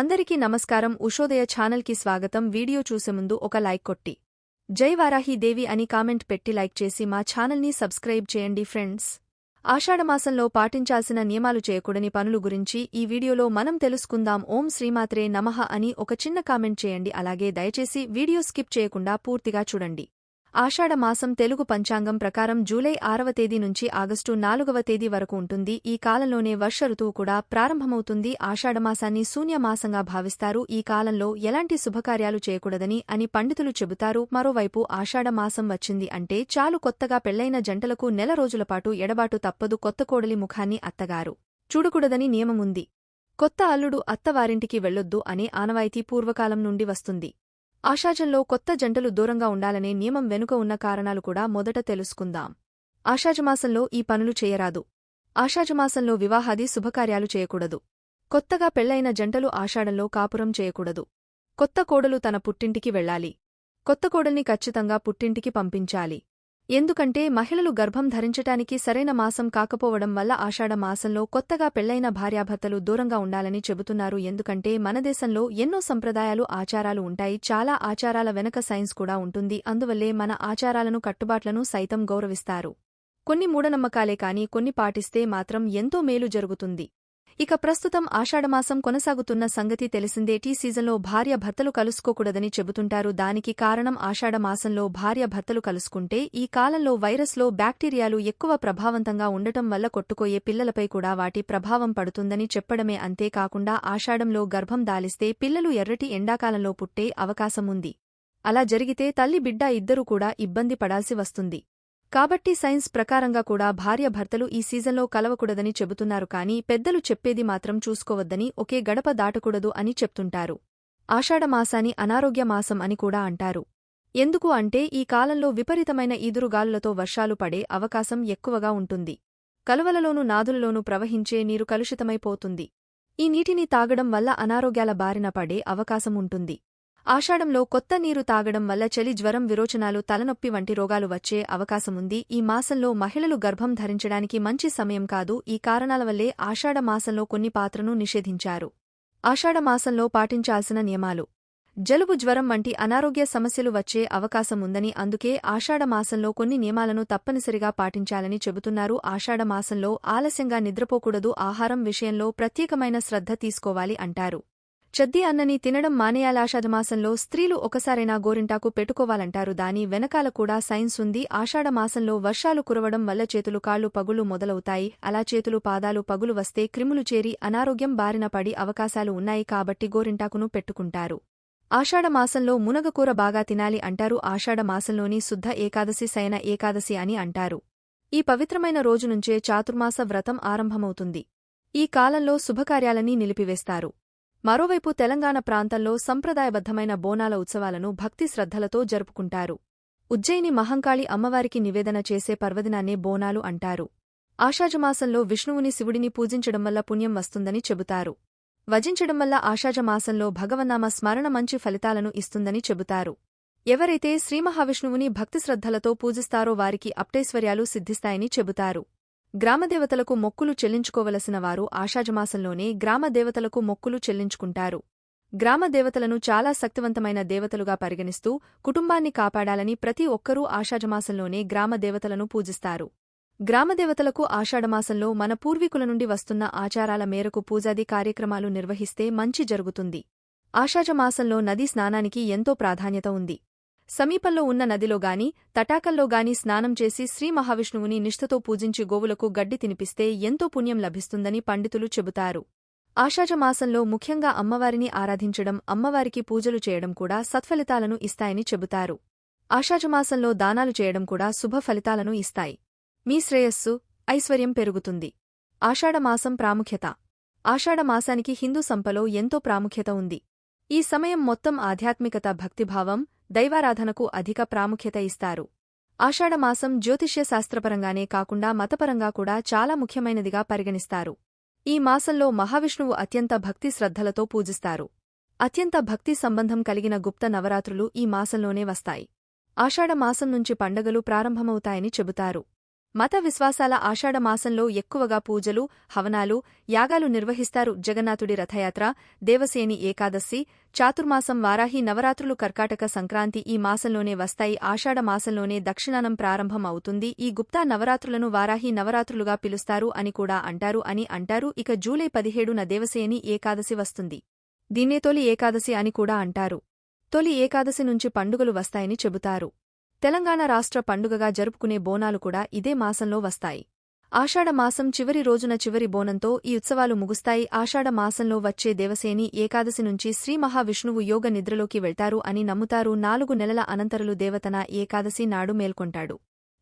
అందరికీ నమస్కారం. ఉషోదయ ఛానల్కి స్వాగతం. వీడియో చూసే ముందు ఒక లైక్ కొట్టి. జై దేవి అని కామెంట్ పెట్టి లైక్ చేసి మా ఛానల్ని సబ్స్క్రైబ్ చేయండి ఫ్రెండ్స్. ఆషాఢమాసంలో పాటించాల్సిన నియమాలు చేయకూడని పనులు గురించి ఈ వీడియోలో మనం తెలుసుకుందాం. ఓం శ్రీమాత్రే నమః అని ఒక చిన్న కామెంట్ చేయండి. అలాగే దయచేసి వీడియో స్కిప్ చేయకుండా పూర్తిగా చూడండి. ఆషాఢమాసం తెలుగు పంచాంగం ప్రకారం జూలై ఆరవ తేదీ నుంచి ఆగస్టు నాలుగవ తేదీ వరకు ఉంటుంది. ఈ కాలంలోనే వర్ష ఋతువు కూడా ప్రారంభమవుతుంది. ఆషాఢమాసాన్ని శూన్యమాసంగా భావిస్తారు. ఈ కాలంలో ఎలాంటి శుభకార్యాలు చేయకూడదని అని పండితులు చెబుతారు. మరోవైపు ఆషాఢమాసం వచ్చింది అంటే చాలు కొత్తగా పెళ్ళైన జంటలకు నెల రోజులపాటు ఎడబాటు తప్పదు. కొత్త కోడలి ముఖాన్ని అత్తగారు చూడకూడదని నియమముంది. కొత్త అల్లుడు అత్తవారింటికి వెళ్ళొద్దు అనే ఆనవాయితీ పూర్వకాలం నుండి వస్తుంది. ఆషాజంలో కొత్త జంటలు దూరంగా ఉండాలనే నియమం వెనుక ఉన్న కారణాలు కూడా మొదట తెలుసుకుందాం. ఆషాజమాసంలో ఈ పనులు చేయరాదు. ఆషాజమాసంలో వివాహాది శుభకార్యాలు చేయకూడదు. కొత్తగా పెళ్ళైన జంటలు ఆషాఢంలో కాపురం చేయకూడదు. కొత్త కోడలు తన పుట్టింటికి వెళ్ళాలి. కొత్త కోడల్ని ఖచ్చితంగా పుట్టింటికి పంపించాలి. ఎందుకంటే మహిళలు గర్భం ధరించటానికి సరైన మాసం కాకపోవడం వల్ల ఆషాఢ మాసంలో కొత్తగా పెళ్ళైన భార్యాభర్తలు దూరంగా ఉండాలని చెబుతున్నారు. ఎందుకంటే మన దేశంలో ఎన్నో సంప్రదాయాలు ఆచారాలు ఉంటాయి. చాలా ఆచారాల వెనక సైన్స్ కూడా ఉంటుంది. అందువల్లే మన ఆచారాలను కట్టుబాట్లను సైతం గౌరవిస్తారు. కొన్ని మూఢనమ్మకాలే కాని కొన్ని పాటిస్తే మాత్రం ఎంతో మేలు జరుగుతుంది. ఇక ప్రస్తుతం ఆషాఢమాసం కొనసాగుతున్న సంగతి తెలిసిందే. టీ సీజన్లో భార్య భర్తలు కలుసుకోకూడదని చెబుతుంటారు. దానికి కారణం ఆషాఢమాసంలో భార్య భర్తలు కలుసుకుంటే ఈ కాలంలో వైరస్లో బ్యాక్టీరియాలు ఎక్కువ ప్రభావంతంగా ఉండటం వల్ల కొట్టుకోయే పిల్లలపై కూడా వాటి ప్రభావం పడుతుందని చెప్పడమే అంతేకాకుండా ఆషాఢంలో గర్భం దాలిస్తే పిల్లలు ఎర్రటి ఎండాకాలంలో పుట్టే అవకాశముంది. అలా జరిగితే తల్లి బిడ్డ ఇద్దరూ కూడా ఇబ్బంది పడాల్సి వస్తుంది. కాబట్టి సైన్స్ ప్రకారంగా కూడా భార్య భర్తలు ఈ సీజన్లో కలవకూడదని చెబుతున్నారు కానీ పెద్దలు చెప్పేది మాత్రం చూసుకోవద్దని ఒకే గడప దాటకూడదు అని చెప్తుంటారు. ఆషాఢమాసాని అనారోగ్య మాసం అని కూడా అంటారు. ఎందుకు అంటే ఈ కాలంలో విపరీతమైన ఈదురుగాలులతో వర్షాలు పడే అవకాశం ఎక్కువగా ఉంటుంది. కలువలలోనూ నాదులలోనూ ప్రవహించే నీరు కలుషితమైపోతుంది. ఈ నీటిని తాగడం వల్ల అనారోగ్యాల బారిన పడే అవకాశం ఉంటుంది. ఆషాఢంలో కొత్త నీరు తాగడం వల్ల చలి జ్వరం విరోచనాలు తలనొప్పి వంటి రోగాలు వచ్చే అవకాశముంది. ఈ మాసంలో మహిళలు గర్భం ధరించడానికి మంచి సమయం కాదు. ఈ కారణాల వల్లే ఆషాఢ మాసంలో కొన్ని పాత్రను నిషేధించారు. ఆషాఢ మాసంలో పాటించాల్సిన నియమాలు. జలుబు జ్వరం వంటి అనారోగ్య సమస్యలు వచ్చే అవకాశముందని అందుకే ఆషాఢమాసంలో కొన్ని నియమాలను తప్పనిసరిగా పాటించాలని చెబుతున్నారు. ఆషాఢమాసంలో ఆలస్యంగా నిద్రపోకూడదు. ఆహారం విషయంలో ప్రత్యేకమైన శ్రద్ధ తీసుకోవాలి అంటారు. చద్ది అన్నని తినడం మానేయాలాషాఢమాసంలో స్త్రీలు ఒకసారైనా గోరింటాకు పెట్టుకోవాలంటారు. దాని వెనకాల కూడా సైన్స్ ఉంది. ఆషాఢమాసంలో వర్షాలు కురవడం వల్ల చేతులు కాళ్ళు పగులు మొదలవుతాయి. అలా చేతులు పాదాలు పగులు వస్తే క్రిములు చేరి అనారోగ్యం బారిన పడి అవకాశాలు ఉన్నాయి కాబట్టి గోరింటాకును పెట్టుకుంటారు. ఆషాఢమాసంలో మునగకూర బాగా తినాలి అంటారు. ఆషాఢమాసంలోని శుద్ధ ఏకాదశి శయన ఏకాదశి అని అంటారు. ఈ పవిత్రమైన రోజు నుంచే చాతుర్మాస వ్రతం ఆరంభమవుతుంది. ఈ కాలంలో శుభకార్యాలన్నీ నిలిపివేస్తారు. మరోవైపు తెలంగాణ ప్రాంతంలో సంప్రదాయబద్ధమైన బోనాల ఉత్సవాలను భక్తి శ్రద్ధలతో జరుపుకుంటారు. ఉజ్జయిని మహంకాళి అమ్మవారికి నివేదన చేసే పర్వదినాన్నే బోనాలు అంటారు. ఆషాజమాసంలో విష్ణువుని శివుడిని పూజించడం వల్ల పుణ్యం వస్తుందని చెబుతారు. వజించడం వల్ల ఆషాజమాసంలో భగవన్నామ స్మరణ మంచి ఫలితాలను ఇస్తుందని చెబుతారు. ఎవరైతే శ్రీమహావిష్ణువుని భక్తిశ్రద్ధలతో పూజిస్తారో వారికి అప్టైశ్వర్యాలు సిద్ధిస్తాయని చెబుతారు. గ్రామదేవతలకు మొక్కులు చెల్లించుకోవలసిన వారు ఆషాఢమాసంలోనే గ్రామదేవతలకు మొక్కులు చెల్లించుకుంటారు. గ్రామదేవతలను చాలా శక్తివంతమైన దేవతలుగా పరిగణిస్తూ కుటుంబాన్ని కాపాడాలని ప్రతి ఒక్కరూ ఆషాఢమాసంలోనే గ్రామదేవతలను పూజిస్తారు. గ్రామదేవతలకు ఆషాఢమాసంలో మన పూర్వీకుల నుండి వస్తున్న ఆచారాల మేరకు పూజాది కార్యక్రమాలు నిర్వహిస్తే మంచి జరుగుతుంది. ఆషాఢమాసంలో నదీ స్నానానికి ఎంతో ప్రాధాన్యత ఉంది. సమీపంలో ఉన్న నదిలో గాని తటాకల్లో గాని స్నానం చేసి శ్రీ మహావిష్ణువుని నిష్ఠతో పూజించి గోవులకు గడ్డి తినిపిస్తే ఎంతో పుణ్యం లభిస్తుందని పండితులు చెబుతారు. ఆషాఢమాసంలో ముఖ్యంగా అమ్మవారిని ఆరాధించడం అమ్మవారికి పూజలు చేయడం కూడా సత్ఫలితాలను ఇస్తాయని చెబుతారు. ఆషాఢమాసంలో దానాలు చేయడం కూడా శుభ ఫలితాలను ఇస్తాయి. మీ శ్రేయస్సు ఐశ్వర్యం పెరుగుతుంది. ఆషాఢమాసం ప్రాముఖ్యత. ఆషాఢమాసానికి హిందూ సంపలో ఎంతో ప్రాముఖ్యత ఉంది. ఈ సమయం మొత్తం ఆధ్యాత్మికత భక్తిభావం దైవారాధనకు అధిక ప్రాముఖ్యత ఇస్తారు. ఆషాఢమాసం జ్యోతిష్య శాస్త్రపరంగానే కాకుండా మతపరంగా కూడా చాలా ముఖ్యమైనదిగా పరిగణిస్తారు. ఈ మాసంలో మహావిష్ణువు అత్యంత భక్తి శ్రద్ధలతో పూజిస్తారు. అత్యంత భక్తి సంబంధం కలిగిన గుప్త నవరాత్రులు ఈ మాసంలోనే వస్తాయి. ఆషాఢమాసం నుంచి పండగలు ప్రారంభమవుతాయని చెబుతారు. మత విశ్వాసాల ఆషాఢమాసంలో ఎక్కువగా పూజలు హవనాలు యాగాలు నిర్వహిస్తారు జగన్నాథుడి రథయాత్ర దేవసేని ఏకాదశి చాతుర్మాసం వారాహి నవరాత్రులు కర్కాటక సంక్రాంతి ఈ మాసంలోనే వస్తాయి. ఆషాఢమాసంలోనే దక్షిణానం ప్రారంభం అవుతుంది. ఈ గుప్తా నవరాత్రులను వారాహి నవరాత్రులుగా పిలుస్తారు అని కూడా అంటారు అని అంటారు. ఇక జూలై పదిహేడున దేవసేని ఏకాదశి వస్తుంది. దీన్నే తొలి ఏకాదశి అని కూడా అంటారు. తొలి ఏకాదశి నుంచి పండుగలు వస్తాయని చెబుతారు. తెలంగాణ రాష్ట్ర పండుగగా జరుపుకునే బోనాలు కూడా ఇదే మాసంలో వస్తాయి. ఆషాఢమాసం చివరి రోజున చివరి బోనంతో ఈ ఉత్సవాలు ముగుస్తాయి. ఆషాఢమాసంలో వచ్చే దేవసేని ఏకాదశి నుంచి శ్రీ మహావిష్ణువు యోగ నిద్రలోకి వెళ్తారు అని నమ్ముతారు. నాలుగు నెలల అనంతరులు దేవతన ఏకాదశి నాడు మేల్కొంటాడు.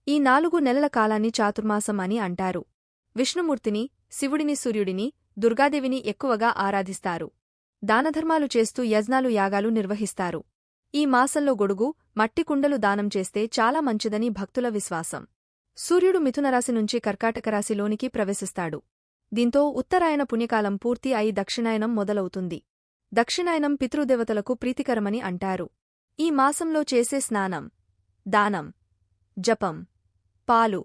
ఈ నాలుగు నెలల కాలాన్ని చాతుర్మాసం అని అంటారు. విష్ణుమూర్తిని శివుడిని సూర్యుడిని దుర్గాదేవిని ఎక్కువగా ఆరాధిస్తారు. దానధర్మాలు చేస్తూ యజ్ఞాలు యాగాలు నిర్వహిస్తారు. ఈ మాసంలో గొడుగు మట్టి కుండలు దానం చేస్తే చాలా మంచిదని భక్తుల విశ్వాసం. సూర్యుడు మిథునరాశి నుంచి కర్కాటక రాశిలోనికి ప్రవేశిస్తాడు. దీంతో ఉత్తరాయణ పుణ్యకాలం పూర్తి అయి దక్షిణాయనం మొదలవుతుంది. దక్షిణాయనం పితృదేవతలకు ప్రీతికరమని అంటారు. ఈ మాసంలో చేసే స్నానం దానం జపం పాలు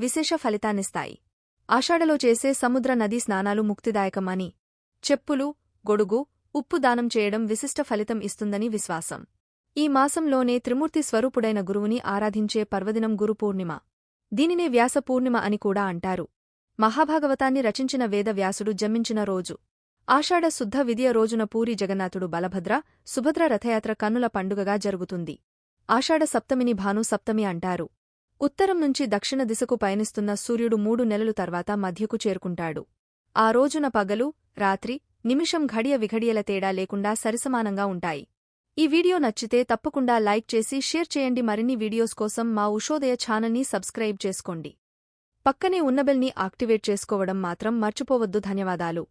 విశేష ఫలితాన్నిస్తాయి. ఆషాఢలో చేసే సముద్ర నదీ స్నానాలు ముక్తిదాయకమని చెప్పులు గొడుగు ఉప్పు దానం చేయడం విశిష్ట ఫలితం ఇస్తుందని విశ్వాసం. ఈ మాసంలోనే త్రిమూర్తి స్వరూపుడైన గురువుని ఆరాధించే పర్వదినం గురు పూర్ణిమ. దీనినే వ్యాస పూర్ణిమ అని కూడా అంటారు. మహాభాగవతాన్ని రచించిన వేద వ్యాసుడు జన్మించిన రోజు. ఆషాఢ శుద్ధ విదియ రోజున పూరి జగన్నాథుడు బలభద్ర సుభద్ర రథయాత్ర కన్నుల పండుగగా జరుగుతుంది. ఆషాఢ సప్తమిని భాను సప్తమి అంటారు. ఉత్తరం నుంచి దక్షిణ దిశకు పయనిస్తున్న సూర్యుడు మూడు నెలలు తర్వాత మధ్యకు చేరుకుంటాడు. ఆ రోజున పగలు రాత్రి నిమిషం ఘడియ విఘడియల తేడా లేకుండా సరిసమానంగా ఉంటాయి. ఈ వీడియో నచ్చితే తప్పకుండా లైక్ చేసి షేర్ చేయండి. మరిన్ని వీడియోస్ కోసం మా ఉషోదయ ఛానల్ని సబ్స్క్రైబ్ చేసుకోండి. పక్కనే ఉన్నబెల్ని యాక్టివేట్ చేసుకోవడం మాత్రం మర్చిపోవద్దు. ధన్యవాదాలు.